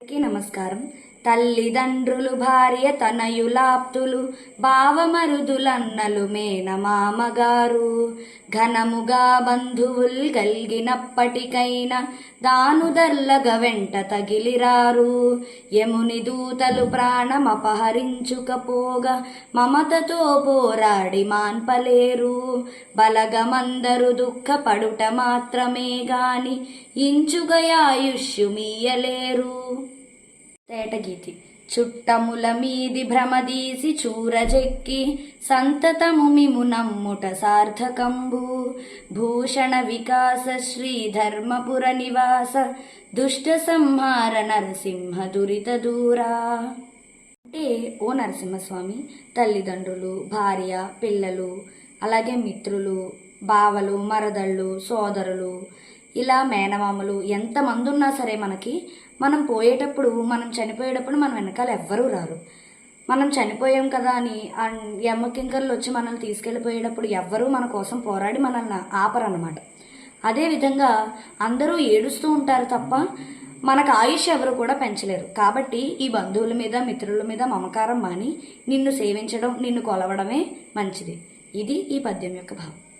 అందరికీ నమస్కారం తల్లిదండ్రులు భార్య తనయులాప్తులు బావమరుదులన్నలు మేనమామగారు. ఘనముగా బంధువుల్ గల్గినప్పటికైనా దానుదల్లగ వెంట తగిలిరారు. యముని దూతలు ప్రాణమపహరించుకపోగా మమతతో పోరాడి మాన్పలేరు. బలగమందరు దుఃఖపడుట మాత్రమే గాని ఇంచుగయాయుష్యు మీయలేరు. తేటగీతి. చుట్టముల మీది భ్రమదీసి చూరజెక్కి సంతతము మిము నమ్ముట సార్థకంబు. భూషణ వికాస శ్రీ ధర్మపుర నివాస దుష్ట సంహార నరసింహ దురిత దూరా. అంటే ఓ నరసింహస్వామి తల్లిదండ్రులు భార్య పిల్లలు అలాగే మిత్రులు బావలు మరదళ్ళు సోదరులు ఇలా మేనమామలు ఎంతమంది ఉన్నా సరే మనకి మనం పోయేటప్పుడు మనం చనిపోయేటప్పుడు మన వెనకాల ఎవ్వరూ రారు. మనం చనిపోయాం కదా అని యమ్మకింకర్లు వచ్చి మనల్ని తీసుకెళ్ళిపోయేటప్పుడు ఎవ్వరూ మన కోసం పోరాడి మనల్ని ఆపరన్నమాట. అదేవిధంగా అందరూ ఏడుస్తూ ఉంటారు తప్ప మనకు ఆయుష్ ఎవరు కూడా పెంచలేరు. కాబట్టి ఈ బంధువుల మీద మిత్రుల మీద మమకారం మాని నిన్ను సేవించడం నిన్ను కొలవడమే మంచిది. ఇది ఈ పద్యం యొక్క భావం.